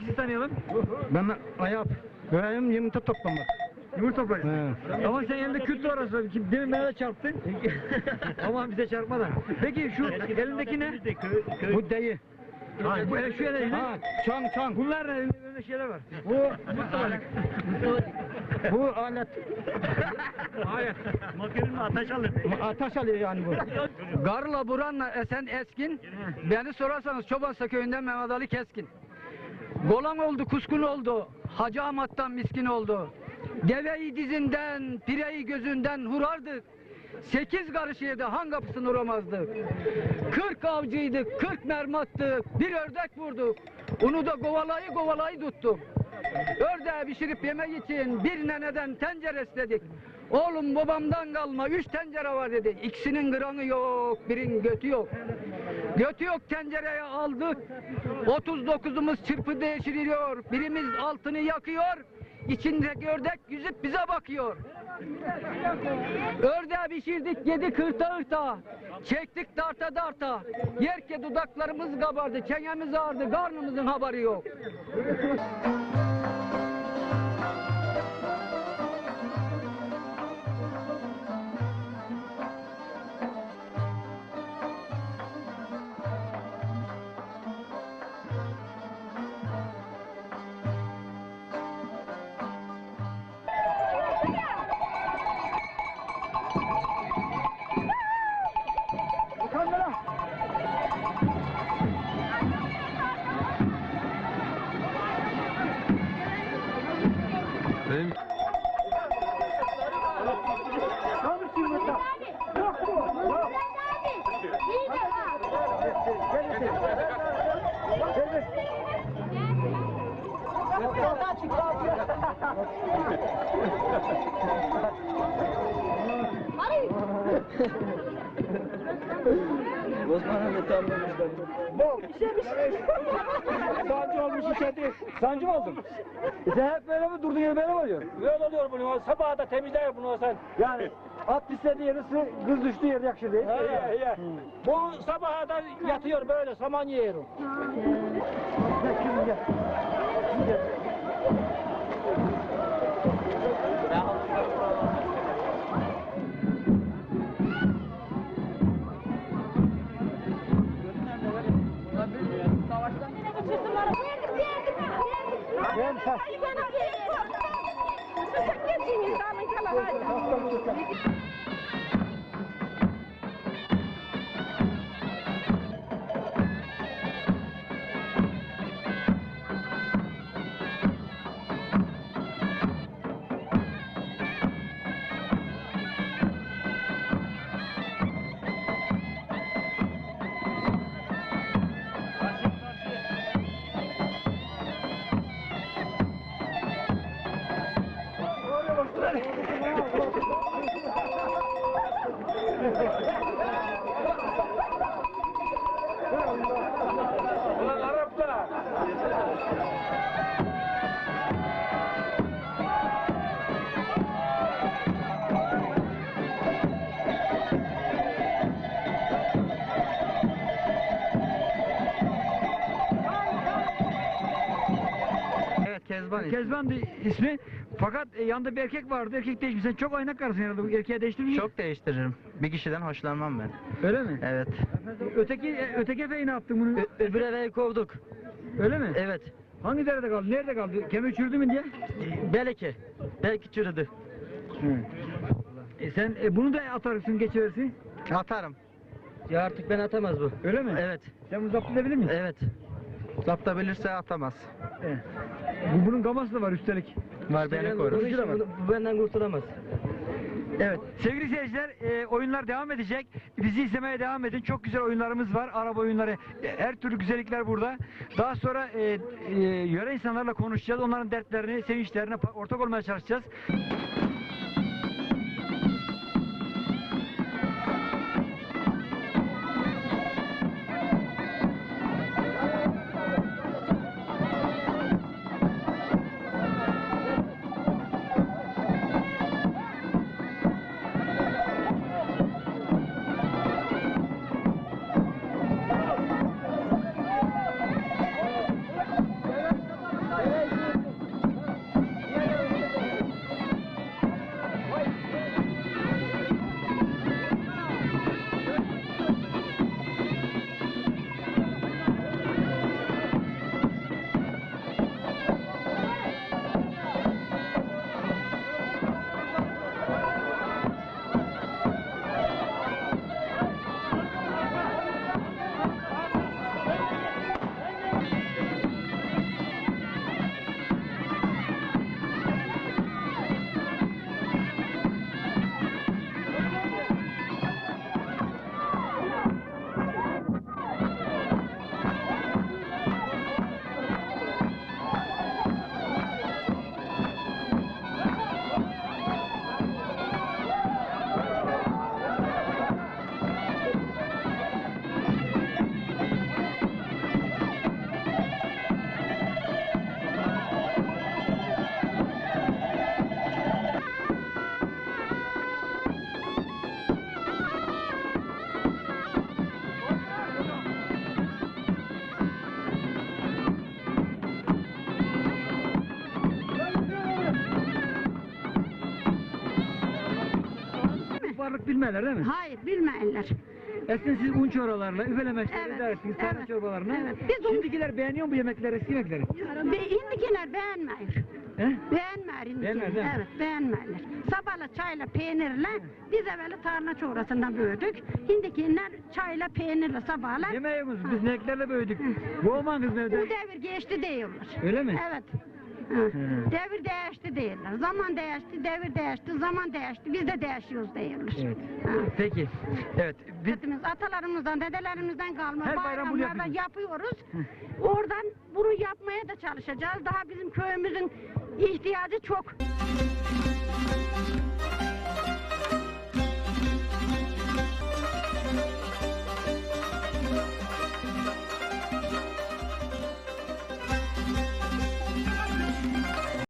Sizi tanıyalım. Ben Ayap. Görevim yumurta toplamak. Yumurta toplayın. He. Ama sen elinde kütle orası. Kim- Demin bana da çarptın. Aman bize çarpma da. Peki şu elindeki ne? Bu dayı. Ha, bu el şu elinde ne? Ha, çan çan. Bunlar ne? Elinde böyle şeyler var. Bu bu alet Hayır. Makinenin ateş alır. ateş alıyor yani bu. Garla Buran'la Esen Eskin. Beni sorarsanız Çobansa köyünden Mehmet Ali Keskin. Golan oldu, kuskun oldu. Hacı Ahmet'tan miskin oldu. Deveyi dizinden, pireyi gözünden hurardık. Sekiz karış yedi, han kapısını uğramazdık. Kırk avcıydık, kırk mermi attık. Bir ördek vurduk. Onu da kovalayı kovalayı tuttuk. Ördeği pişirip yemek için bir neneden tencere istedik. Oğlum babamdan kalma üç tencere var dedi. İkisinin granı yok, birinin götü yok. Götü yok tencereye aldık. 39'umuz çırpı değiştiriyor. Birimiz altını yakıyor. İçindeki ördek yüzüp bize bakıyor. Ördeği pişirdik yedi kırta ırta. Çektik darta darta. Yerke dudaklarımız kabardı, çenemiz ağrıdı, karnımızın haberi yok. Sancı olmuş işedi. Sancı mı oldun? E sen hep böyle mi durdun yere böyle mi oluyor? Böyle oluyor bunu. Sabah da temizler bunu sen. Yani at pislediği yerisi kız düştüğü yer yakışır değil. He, he. Bu sabaha da yatıyor böyle saman yiyor. Şimdi gel. Ulan Araplar. Kezban Kezban di- ismi. Fakat e, yanında bir erkek vardı. Erkek değişmiş. Sen çok aynak karısın herhalde. Bu erkeğe değiştirmiş. Çok değiştiririm. Bir kişiden hoşlanmam ben. Öyle mi? Evet. Öteki e, öteki efeyi ne yaptın bunu? öbür eve kovduk. Öyle mi? Evet. Hangi derede kaldı? Nerede kaldı? Kemiği çürüdü mü diye? Belki. Belki çürüdü. E sen e, bunu da atarsın geçiversin. Atarım. Ya artık ben atamaz bu. Öyle mi? Evet. Sen bunu zapt edebilir misin? Evet. Zaptabilirse atamaz. Evet. Bu, bunun gaması da var üstelik. Var beni da var. Bu benden kurtulamaz. Evet. Sevgili seyirciler, e, oyunlar devam edecek. Bizi izlemeye devam edin. Çok güzel oyunlarımız var. Araba oyunları, e, her türlü güzellikler burada. Daha sonra e, e, yöre insanlarla konuşacağız. Onların dertlerini, sevinçlerine ortak olmaya çalışacağız. Bilmezler değil mi? Hayır bilmeyenler. Eskiden siz un çoralarla, üfelemeçlerle Evet, eder ettiniz, tarhana evet, çorbalarını. evet. Biz un- Şimdikiler beğeniyor mu bu yemekleri, eski yemekleri? Ve indikiler beğenmiyor. He? Beğenmiyor indikiler. Beğenmez? Evet beğenmiyorlar. Sabahla çayla peynirle biz evvela tarhana çoğrasından büyüdük. Hindikiler çayla peynirle sabahla. Yemeğimiz, biz neklerle büyüdük. Boğman kız Bu evde. devir geçti diyorlar. Öyle mi? Evet. Ha. Devir değişti diyorlar. Zaman değişti, devir değişti, zaman değişti. Biz de değişiyoruz diyorlar. Evet. Ha. Peki. Evet. Biz, Hepimiz atalarımızdan, dedelerimizden kalma Her bayram bunu yapıyoruz. Oradan bunu yapmaya da çalışacağız. Daha bizim köyümüzün ihtiyacı çok.